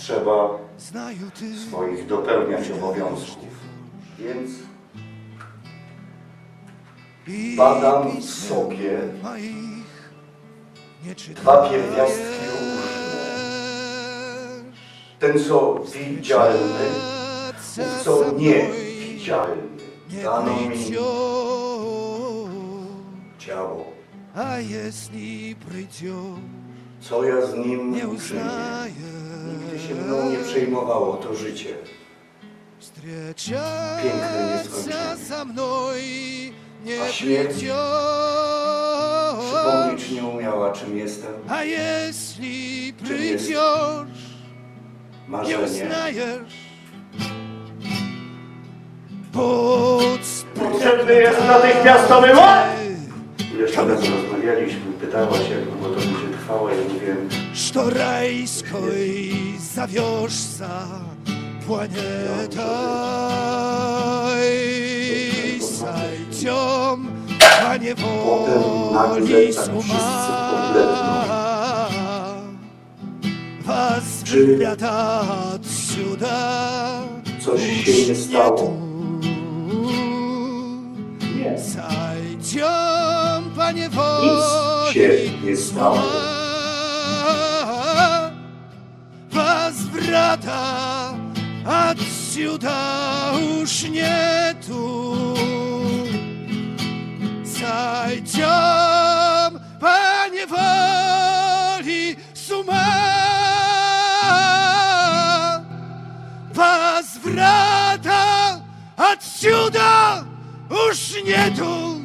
trzeba swoich dopełniać obowiązków. Więc badam w sobie dwa pierwiastki różne. Ten, co widzialny, ten co niewidzialny. Dano mi ciało. Co ja z nim uczynię? przejmowało to życie. Piękne, nieskończone. A śmierć? przypomnieć nie umiała, czym jestem, A jeśli przyjdziesz, nie uznajesz, Potrzebny jest natychmiastowy ład! Jeszcze raz rozmawialiśmy, pytałaś, jak długo to się będzie trwała, ja nie wiem. Sztorajskoj zawiorzca planeta Sajciom, panie woli suma. Was wywiata odsiuda Coś się nie stało? Sajciom, panie woli Nic się nie stało. Возврата отсюда уж нету. Сойдем по неволе с ума. Возврата отсюда уж нету.